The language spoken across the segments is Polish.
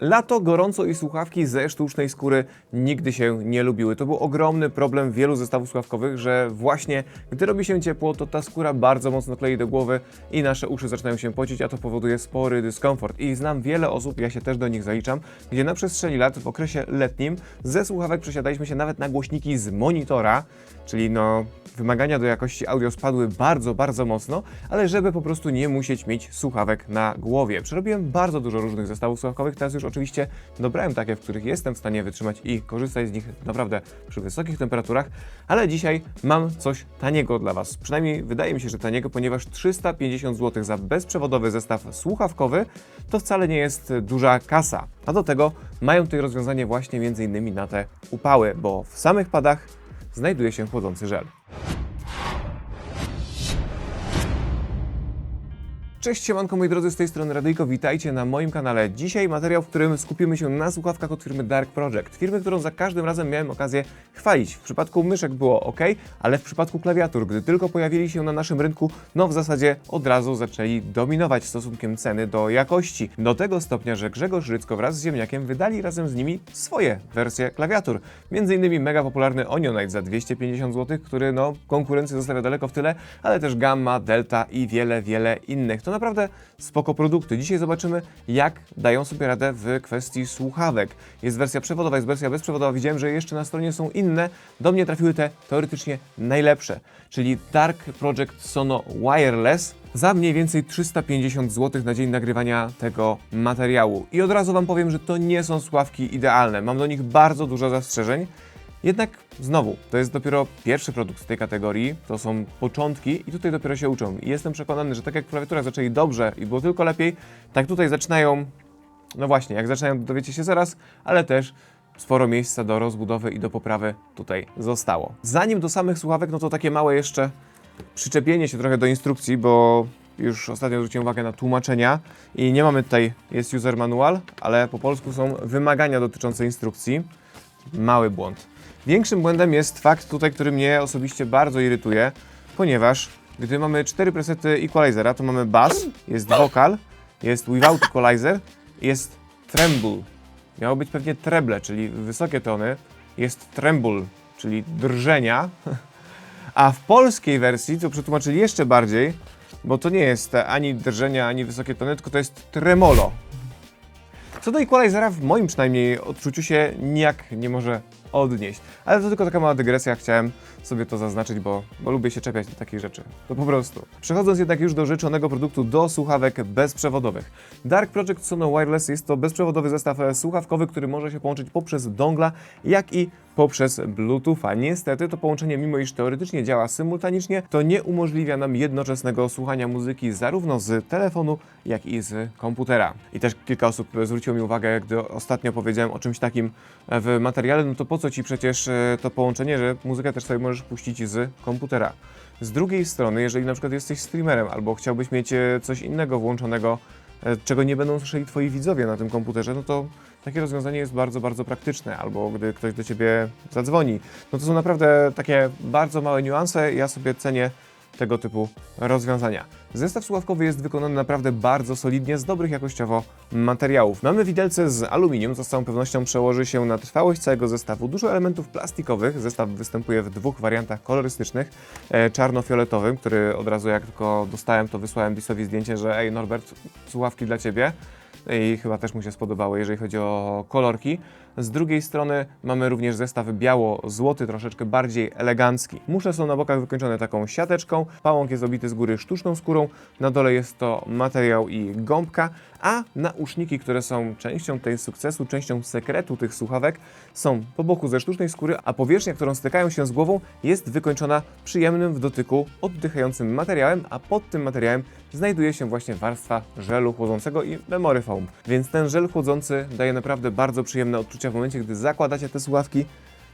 Lato, gorąco i słuchawki ze sztucznej skóry nigdy się nie lubiły. To był ogromny problem wielu zestawów słuchawkowych, że właśnie gdy robi się ciepło, to ta skóra bardzo mocno klei do głowy i nasze uszy zaczynają się pocić, a to powoduje spory dyskomfort. I znam wiele osób, ja się też do nich zaliczam, gdzie na przestrzeni lat w okresie letnim ze słuchawek przesiadaliśmy się nawet na głośniki z monitora, czyli no wymagania do jakości audio spadły bardzo, bardzo mocno, ale żeby po prostu nie musieć mieć słuchawek na głowie. Przerobiłem bardzo dużo różnych zestawów słuchawkowych, teraz już oczywiście dobrałem takie, w których jestem w stanie wytrzymać i korzystać z nich naprawdę przy wysokich temperaturach, ale dzisiaj mam coś taniego dla Was. Przynajmniej wydaje mi się, że taniego, ponieważ 350 zł za bezprzewodowy zestaw słuchawkowy to wcale nie jest duża kasa. A do tego mają tutaj rozwiązanie właśnie m.in. na te upały, bo w samych padach znajduje się chłodzący żel. Cześć siemanko moi drodzy, z tej strony Radyjko, witajcie na moim kanale. Dzisiaj materiał, w którym skupimy się na słuchawkach od firmy Dark Project. Firmy, którą za każdym razem miałem okazję chwalić. W przypadku myszek było ok, ale w przypadku klawiatur, gdy tylko pojawili się na naszym rynku, no w zasadzie od razu zaczęli dominować stosunkiem ceny do jakości. Do tego stopnia, że Grzegorz Rycko wraz z Ziemniakiem wydali razem z nimi swoje wersje klawiatur. Między innymi mega popularny Onionite za 250 zł, który no konkurencję zostawia daleko w tyle, ale też Gamma, Delta i wiele, wiele innych. To naprawdę spoko produkty. Dzisiaj zobaczymy, jak dają sobie radę w kwestii słuchawek. Jest wersja przewodowa, jest wersja bezprzewodowa. Widziałem, że jeszcze na stronie są inne. Do mnie trafiły te teoretycznie najlepsze, czyli Dark Project Sono Wireless za mniej więcej 350 zł na dzień nagrywania tego materiału. I od razu Wam powiem, że to nie są słuchawki idealne. Mam do nich bardzo dużo zastrzeżeń. Jednak znowu, to jest dopiero pierwszy produkt z tej kategorii, to są początki i tutaj dopiero się uczą. I jestem przekonany, że tak jak w klawiaturach zaczęli dobrze i było tylko lepiej, tak tutaj zaczynają, no właśnie, jak zaczynają dowiecie się zaraz, ale też sporo miejsca do rozbudowy i do poprawy tutaj zostało. Zanim do samych słuchawek, no to takie małe jeszcze przyczepienie się trochę do instrukcji, bo już ostatnio zwróciłem uwagę na tłumaczenia i nie mamy tutaj, jest user manual, ale po polsku są wymagania dotyczące instrukcji. Mały błąd. Większym błędem jest fakt tutaj, który mnie osobiście bardzo irytuje, ponieważ gdy mamy cztery presety equalizera, to mamy bass, jest vocal, jest without equalizer, jest tremble. Miało być pewnie treble, czyli wysokie tony, jest tremble, czyli drżenia, a w polskiej wersji to przetłumaczyli jeszcze bardziej, bo to nie jest ani drżenia, ani wysokie tony, tylko to jest tremolo. Co do Equalizera, w moim przynajmniej odczuciu się nijak nie może odnieść. Ale to tylko taka mała dygresja, chciałem sobie to zaznaczyć, bo, bo lubię się czepiać do takich rzeczy. To po prostu. Przechodząc jednak już do rzeczonego produktu, do słuchawek bezprzewodowych. Dark Project Sono Wireless jest to bezprzewodowy zestaw e, słuchawkowy, który może się połączyć poprzez dongla, jak i poprzez Bluetootha. Niestety to połączenie, mimo iż teoretycznie działa symultanicznie, to nie umożliwia nam jednoczesnego słuchania muzyki zarówno z telefonu, jak i z komputera. I też kilka osób zwróciło mi uwagę, gdy ostatnio powiedziałem o czymś takim w materiale, no to po co ci przecież e, to połączenie, że muzykę też sobie możesz puścić z komputera. Z drugiej strony, jeżeli na przykład jesteś streamerem albo chciałbyś mieć e, coś innego włączonego, e, czego nie będą słyszeli twoi widzowie na tym komputerze, no to takie rozwiązanie jest bardzo, bardzo praktyczne. Albo gdy ktoś do ciebie zadzwoni. No to są naprawdę takie bardzo małe niuanse. Ja sobie cenię tego typu rozwiązania. Zestaw słuchawkowy jest wykonany naprawdę bardzo solidnie, z dobrych jakościowo materiałów. Mamy widelce z aluminium, co z całą pewnością przełoży się na trwałość całego zestawu. Dużo elementów plastikowych, zestaw występuje w dwóch wariantach kolorystycznych. E, czarno-fioletowym, który od razu jak tylko dostałem, to wysłałem Disowi zdjęcie, że ej Norbert, słuchawki dla Ciebie i chyba też mu się spodobało, jeżeli chodzi o kolorki. Z drugiej strony mamy również zestaw biało-złoty, troszeczkę bardziej elegancki. Muszle są na bokach wykończone taką siateczką, pałąk jest obity z góry sztuczną skórą, na dole jest to materiał i gąbka, a nauszniki, które są częścią tej sukcesu, częścią sekretu tych słuchawek, są po boku ze sztucznej skóry, a powierzchnia, którą stykają się z głową, jest wykończona przyjemnym w dotyku, oddychającym materiałem, a pod tym materiałem znajduje się właśnie warstwa żelu chłodzącego i memory foam. Więc ten żel chłodzący daje naprawdę bardzo przyjemne odczucia w momencie, gdy zakładacie te słuchawki.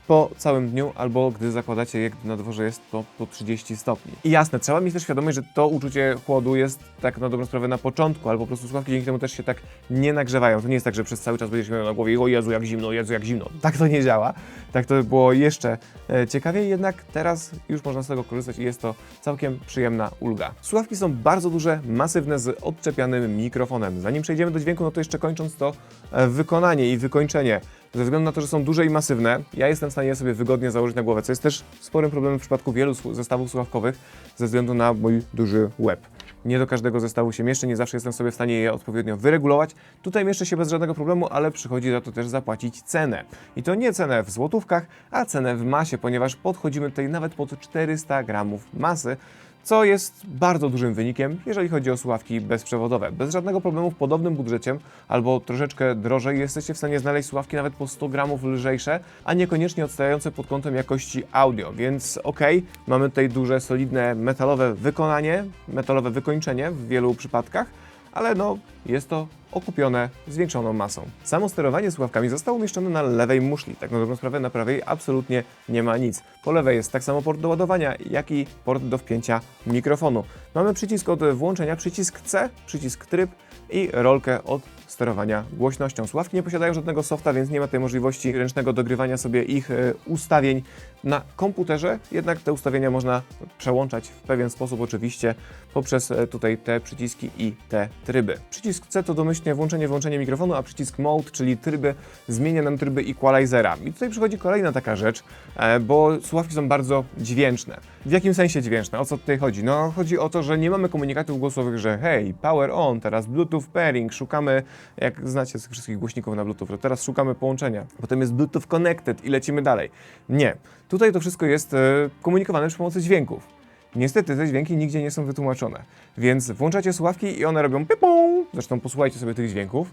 Po całym dniu, albo gdy zakładacie je, gdy na dworze jest to po 30 stopni. I jasne, trzeba mieć też świadomość, że to uczucie chłodu jest tak na dobrą sprawę na początku, albo po prostu słuchawki dzięki temu też się tak nie nagrzewają. To nie jest tak, że przez cały czas będziesz miał na głowie, o Jezu, jak zimno, Jezu, jak zimno. Tak to nie działa. Tak to by było jeszcze e, ciekawiej, jednak teraz już można z tego korzystać i jest to całkiem przyjemna ulga. Słuchawki są bardzo duże, masywne, z odczepianym mikrofonem. Zanim przejdziemy do dźwięku, no to jeszcze kończąc to e, wykonanie i wykończenie. Ze względu na to, że są duże i masywne, ja jestem w stanie je sobie wygodnie założyć na głowę, co jest też sporym problemem w przypadku wielu zestawów słuchawkowych ze względu na mój duży łeb. Nie do każdego zestawu się mieszczę, nie zawsze jestem sobie w stanie je odpowiednio wyregulować. Tutaj mieszczę się bez żadnego problemu, ale przychodzi za to też zapłacić cenę. I to nie cenę w złotówkach, a cenę w masie, ponieważ podchodzimy tutaj nawet pod 400 gramów masy, co jest bardzo dużym wynikiem, jeżeli chodzi o słuchawki bezprzewodowe. Bez żadnego problemu w podobnym budżecie albo troszeczkę drożej jesteście w stanie znaleźć słuchawki nawet po 100 gramów lżejsze, a niekoniecznie odstające pod kątem jakości audio. Więc okej, mamy tutaj duże, solidne metalowe wykonanie, metalowe wykończenie w wielu przypadkach, ale no jest to okupione zwiększoną masą. Samo sterowanie słuchawkami zostało umieszczone na lewej muszli. Tak na dobrą sprawę na prawej absolutnie nie ma nic. Po lewej jest tak samo port do ładowania, jak i port do wpięcia mikrofonu. Mamy przycisk od włączenia, przycisk C, przycisk tryb i rolkę od sterowania głośnością. Słuchawki nie posiadają żadnego softa, więc nie ma tej możliwości ręcznego dogrywania sobie ich e, ustawień na komputerze, jednak te ustawienia można przełączać w pewien sposób oczywiście poprzez e, tutaj te przyciski i te tryby. Przycisk C to domyślnie włączenie, wyłączenie mikrofonu, a przycisk Mode, czyli tryby, zmienia nam tryby equalizera. I tutaj przychodzi kolejna taka rzecz, e, bo słuchawki są bardzo dźwięczne. W jakim sensie dźwięczne? O co tutaj chodzi? No chodzi o to, że nie mamy komunikatów głosowych, że hej, power on, teraz Bluetooth pairing, szukamy, jak znacie z wszystkich głośników na Bluetooth, to teraz szukamy połączenia. Potem jest Bluetooth connected i lecimy dalej. Nie. Tutaj to wszystko jest e, komunikowane przy pomocy dźwięków. Niestety te dźwięki nigdzie nie są wytłumaczone, więc włączacie słuchawki i one robią pipą. Zresztą posłuchajcie sobie tych dźwięków.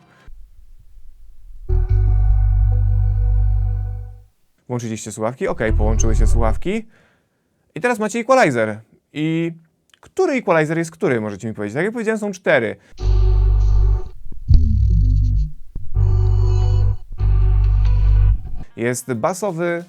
Włączyliście słuchawki, ok, połączyły się słuchawki. I teraz macie equalizer. I który equalizer jest który, możecie mi powiedzieć? Tak jak powiedziałem, są cztery. Jest basowy,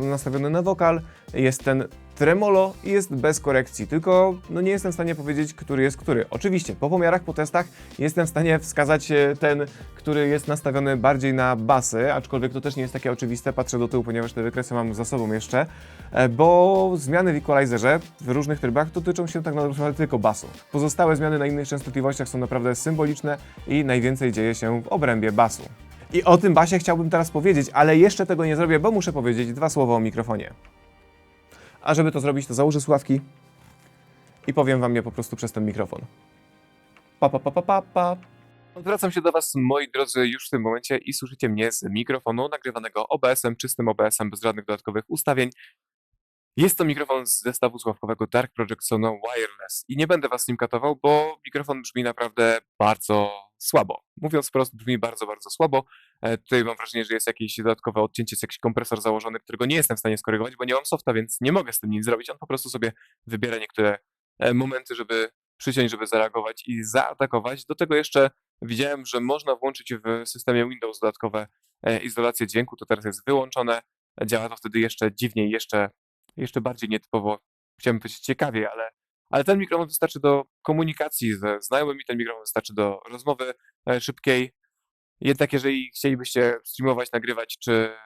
yy, nastawiony na wokal, jest ten tremolo i jest bez korekcji, tylko no nie jestem w stanie powiedzieć, który jest który. Oczywiście, po pomiarach, po testach jestem w stanie wskazać e, ten, który jest nastawiony bardziej na basy, aczkolwiek to też nie jest takie oczywiste, patrzę do tyłu, ponieważ te wykresy mam za sobą jeszcze, e, bo zmiany w equalizerze w różnych trybach dotyczą się tak naprawdę tylko basu. Pozostałe zmiany na innych częstotliwościach są naprawdę symboliczne i najwięcej dzieje się w obrębie basu. I o tym basie chciałbym teraz powiedzieć, ale jeszcze tego nie zrobię, bo muszę powiedzieć dwa słowa o mikrofonie. A żeby to zrobić, to założę słuchawki i powiem wam je po prostu przez ten mikrofon. Pa, pa, pa, pa, pa, pa. Odwracam się do was, moi drodzy, już w tym momencie i słyszycie mnie z mikrofonu nagrywanego OBS-em, czystym OBS-em, bez żadnych dodatkowych ustawień. Jest to mikrofon z zestawu słuchawkowego Dark Project Sono Wireless i nie będę was nim katował, bo mikrofon brzmi naprawdę bardzo słabo. Mówiąc wprost, brzmi bardzo, bardzo słabo. E, Tutaj mam wrażenie, że jest jakieś dodatkowe odcięcie, jest jakiś kompresor założony, którego nie jestem w stanie skorygować, bo nie mam softa, więc nie mogę z tym nic zrobić. On po prostu sobie wybiera niektóre e, momenty, żeby przyciąć, żeby zareagować i zaatakować. Do tego jeszcze widziałem, że można włączyć w systemie Windows dodatkowe e, izolację dźwięku, to teraz jest wyłączone. Działa to wtedy jeszcze dziwniej, jeszcze, jeszcze bardziej nietypowo. Chciałbym powiedzieć ciekawiej, ale, ale ten mikrofon wystarczy do komunikacji ze znajomymi, ten mikrofon wystarczy do rozmowy e, szybkiej. Jednak jeżeli chcielibyście streamować, nagrywać, czy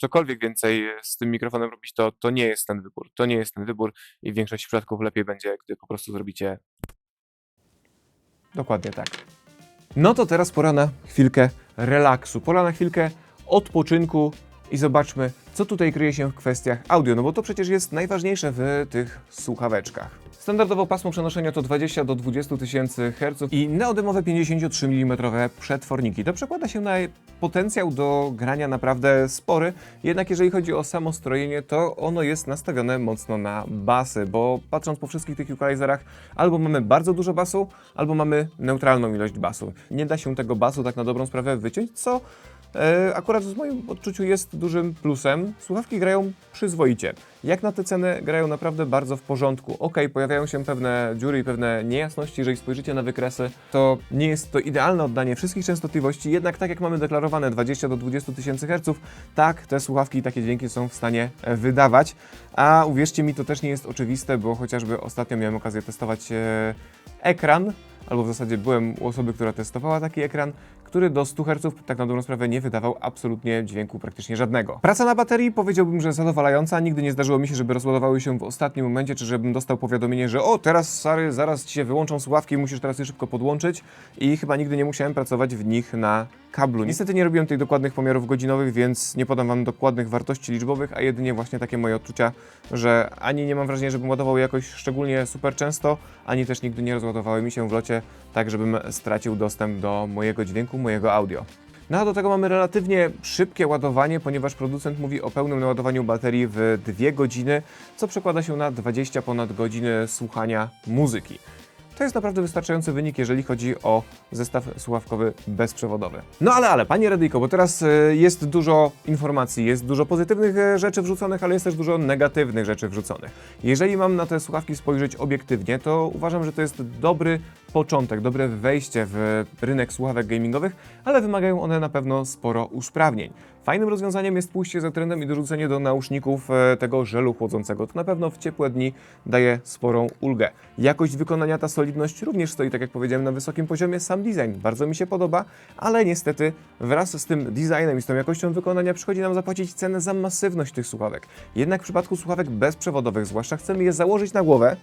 cokolwiek więcej z tym mikrofonem robić, to, to nie jest ten wybór. To nie jest ten wybór i w większości przypadków lepiej będzie, gdy po prostu zrobicie dokładnie tak. No to teraz pora na chwilkę relaksu, pora na chwilkę odpoczynku i zobaczmy, co tutaj kryje się w kwestiach audio, no bo to przecież jest najważniejsze w tych słuchaweczkach. Standardowo pasmo przenoszenia to 20 do 20 tysięcy Hz i neodymowe 53 mm przetworniki. To przekłada się na potencjał do grania naprawdę spory, jednak jeżeli chodzi o samo strojenie, to ono jest nastawione mocno na basy, bo patrząc po wszystkich tych equalizerach, albo mamy bardzo dużo basu, albo mamy neutralną ilość basu. Nie da się tego basu tak na dobrą sprawę wyciąć, co akurat w moim odczuciu jest dużym plusem. Słuchawki grają przyzwoicie. Jak na tę cenę grają naprawdę bardzo w porządku. Ok, pojawiają się pewne dziury i pewne niejasności, jeżeli spojrzycie na wykresy, to nie jest to idealne oddanie wszystkich częstotliwości, jednak tak jak mamy deklarowane 20 do 20 tysięcy herców, tak te słuchawki i takie dźwięki są w stanie e, wydawać. A uwierzcie mi, to też nie jest oczywiste, bo chociażby ostatnio miałem okazję testować e, ekran, albo w zasadzie byłem u osoby, która testowała taki ekran, który do 100 Hz tak na dobrą sprawę nie wydawał absolutnie dźwięku praktycznie żadnego. Praca na baterii powiedziałbym, że zadowalająca. Nigdy nie zdarzyło mi się, żeby rozładowały się w ostatnim momencie, czy żebym dostał powiadomienie, że o, teraz Sary, zaraz ci się wyłączą słuchawki, musisz teraz je szybko podłączyć i chyba nigdy nie musiałem pracować w nich na kablu. Niestety nie robiłem tych dokładnych pomiarów godzinowych, więc nie podam Wam dokładnych wartości liczbowych, a jedynie właśnie takie moje odczucia, że ani nie mam wrażenia, żebym ładował jakoś szczególnie super często, ani też nigdy nie rozładowały mi się w locie tak, żebym stracił dostęp do mojego dźwięku, mojego audio. No a do tego mamy relatywnie szybkie ładowanie, ponieważ producent mówi o pełnym naładowaniu baterii w 2 godziny, co przekłada się na 20 ponad godziny słuchania muzyki. To jest naprawdę wystarczający wynik, jeżeli chodzi o zestaw słuchawkowy bezprzewodowy. No ale, ale, panie Radyjko, bo teraz e, jest dużo informacji, jest dużo pozytywnych e, rzeczy wrzuconych, ale jest też dużo negatywnych rzeczy wrzuconych. Jeżeli mam na te słuchawki spojrzeć obiektywnie, to uważam, że to jest dobry początek, dobre wejście w rynek słuchawek gamingowych, ale wymagają one na pewno sporo usprawnień. Fajnym rozwiązaniem jest pójście za trendem i dorzucenie do nauszników e, tego żelu chłodzącego. To na pewno w ciepłe dni daje sporą ulgę. Jakość wykonania, ta solidność również stoi, tak jak powiedziałem, na wysokim poziomie. Sam design bardzo mi się podoba, ale niestety wraz z tym designem i z tą jakością wykonania przychodzi nam zapłacić cenę za masywność tych słuchawek. Jednak w przypadku słuchawek bezprzewodowych, zwłaszcza chcemy je założyć na głowę,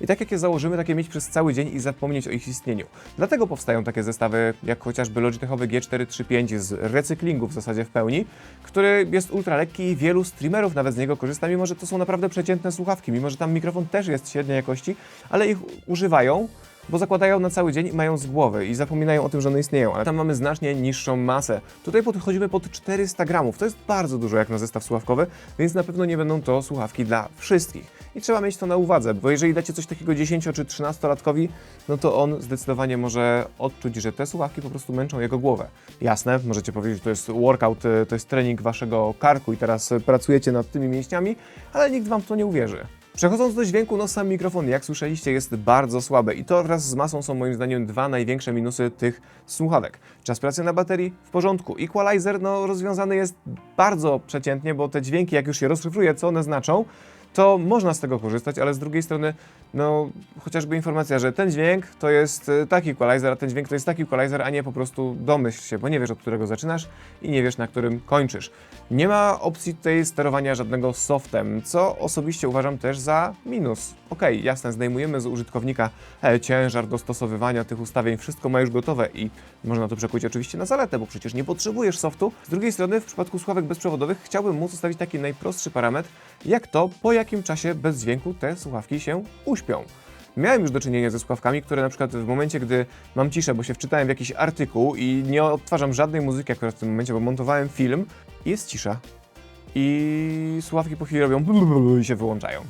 i tak jak je założymy, takie mieć przez cały dzień i zapomnieć o ich istnieniu. Dlatego powstają takie zestawy, jak chociażby Logitechowy G435 z recyklingu w zasadzie w pełni, który jest ultra lekki i wielu streamerów nawet z niego korzysta, mimo że to są naprawdę przeciętne słuchawki, mimo że tam mikrofon też jest średniej jakości, ale ich używają bo zakładają na cały dzień mają z głowy i zapominają o tym, że one istnieją, ale tam mamy znacznie niższą masę. Tutaj podchodzimy pod 400 gramów, to jest bardzo dużo jak na zestaw słuchawkowy, więc na pewno nie będą to słuchawki dla wszystkich. I trzeba mieć to na uwadze, bo jeżeli dacie coś takiego 10 czy 13-latkowi, no to on zdecydowanie może odczuć, że te słuchawki po prostu męczą jego głowę. Jasne, możecie powiedzieć, że to jest workout, y, to jest trening waszego karku i teraz pracujecie nad tymi mięśniami, ale nikt wam w to nie uwierzy. Przechodząc do dźwięku, no sam mikrofon, jak słyszeliście, jest bardzo słaby i to wraz z masą są moim zdaniem dwa największe minusy tych słuchawek. Czas pracy na baterii w porządku. Equalizer no, rozwiązany jest bardzo przeciętnie, bo te dźwięki, jak już się rozszyfruje, co one znaczą, to można z tego korzystać, ale z drugiej strony, no chociażby informacja, że ten dźwięk to jest y, taki equalizer, a ten dźwięk to jest taki equalizer, a nie po prostu domyśl się, bo nie wiesz od którego zaczynasz i nie wiesz na którym kończysz. Nie ma opcji tutaj sterowania żadnego softem, co osobiście uważam też za minus. Okej, jasne, zdejmujemy z użytkownika e, ciężar dostosowywania tych ustawień, wszystko ma już gotowe i można to przekuć oczywiście na zaletę, bo przecież nie potrzebujesz softu. Z drugiej strony, w przypadku słuchawek bezprzewodowych chciałbym móc ustawić taki najprostszy parametr, jak to, po jakim czasie bez dźwięku te słuchawki się uśpią. Miałem już do czynienia ze słuchawkami, które na przykład w momencie, gdy mam ciszę, bo się wczytałem w jakiś artykuł i nie odtwarzam żadnej muzyki akurat w tym momencie, bo montowałem film, jest cisza. I słuchawki po chwili robią i się wyłączają.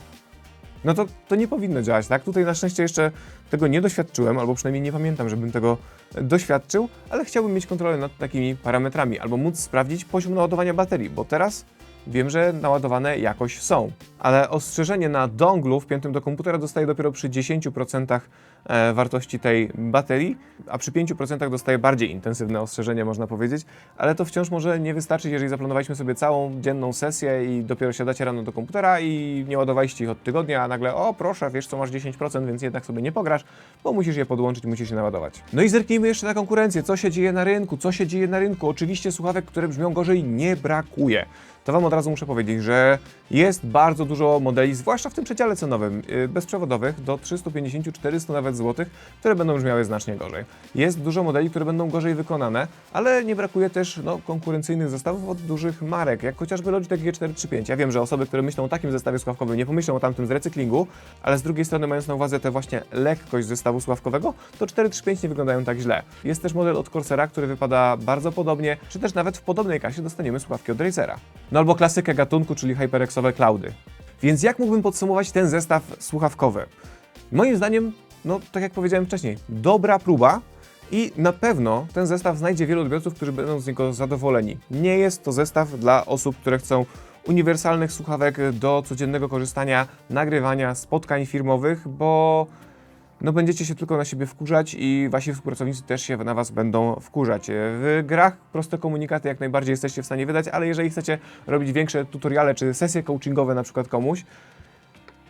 No to, to nie powinno działać, tak? Tutaj na szczęście jeszcze tego nie doświadczyłem, albo przynajmniej nie pamiętam, żebym tego doświadczył, ale chciałbym mieć kontrolę nad takimi parametrami, albo móc sprawdzić poziom naładowania baterii, bo teraz wiem, że naładowane jakoś są. Ale ostrzeżenie na donglu wpiętym do komputera dostaję dopiero przy 10% e, wartości tej baterii, a przy 5% dostaję bardziej intensywne ostrzeżenie, można powiedzieć, ale to wciąż może nie wystarczyć, jeżeli zaplanowaliśmy sobie całą dzienną sesję i dopiero siadacie rano do komputera i nie ładowaliście ich od tygodnia, a nagle, o proszę, wiesz co, masz 10%, więc jednak sobie nie pograsz, bo musisz je podłączyć, musisz je naładować. No i zerknijmy jeszcze na konkurencję, co się dzieje na rynku, co się dzieje na rynku. Oczywiście słuchawek, które brzmią gorzej, nie brakuje. To Wam od razu muszę powiedzieć, że jest bardzo dużo modeli, zwłaszcza w tym przedziale cenowym, yy, bezprzewodowych do 350-400 nawet złotych, które będą brzmiały znacznie gorzej. Jest dużo modeli, które będą gorzej wykonane, ale nie brakuje też no, konkurencyjnych zestawów od dużych marek, jak chociażby Logitech G435. Ja wiem, że osoby, które myślą o takim zestawie słuchawkowym, nie pomyślą o tamtym z recyklingu, ale z drugiej strony, mając na uwadze tę właśnie lekkość zestawu słuchawkowego, to 435 nie wyglądają tak źle. Jest też model od Corsera, który wypada bardzo podobnie, czy też nawet w podobnej kasie dostaniemy słuchawki od Razera. No albo klasykę gatunku, czyli HyperXowe Cloudy. Więc jak mógłbym podsumować ten zestaw słuchawkowy? Moim zdaniem, no tak jak powiedziałem wcześniej, dobra próba. I na pewno ten zestaw znajdzie wielu odbiorców, którzy będą z niego zadowoleni. Nie jest to zestaw dla osób, które chcą uniwersalnych słuchawek do codziennego korzystania, nagrywania, spotkań firmowych, bo no będziecie się tylko na siebie wkurzać i wasi współpracownicy też się na was będą wkurzać. W grach proste komunikaty jak najbardziej jesteście w stanie wydać, ale jeżeli chcecie robić większe tutoriale czy sesje coachingowe na przykład komuś,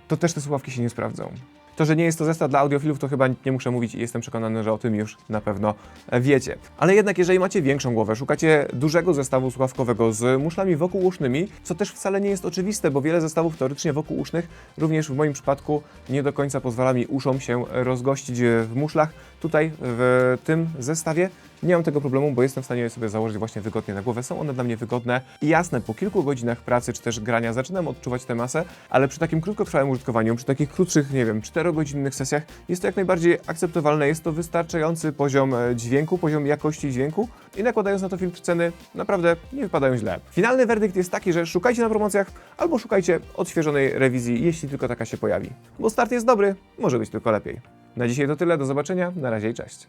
to też te słuchawki się nie sprawdzą. To, że nie jest to zestaw dla audiofilów, to chyba nie muszę mówić i jestem przekonany, że o tym już na pewno wiecie. Ale jednak, jeżeli macie większą głowę, szukacie dużego zestawu słuchawkowego z muszlami wokółusznymi, co też wcale nie jest oczywiste, bo wiele zestawów teoretycznie wokółusznych, również w moim przypadku, nie do końca pozwala mi uszom się rozgościć w muszlach. Tutaj w tym zestawie nie mam tego problemu, bo jestem w stanie je sobie założyć właśnie wygodnie na głowę. Są one dla mnie wygodne i jasne, po kilku godzinach pracy czy też grania zaczynam odczuwać tę masę, ale przy takim krótkotrwałym użytkowaniu, przy takich krótszych, nie wiem, 4-godzinnych sesjach jest to jak najbardziej akceptowalne. Jest to wystarczający poziom e, dźwięku, poziom jakości dźwięku i nakładając na to filtr ceny, naprawdę nie wypadają źle. Finalny werdykt jest taki, że szukajcie na promocjach albo szukajcie odświeżonej rewizji, jeśli tylko taka się pojawi. Bo start jest dobry, może być tylko lepiej. Na dzisiaj to tyle, do zobaczenia, na razie i cześć.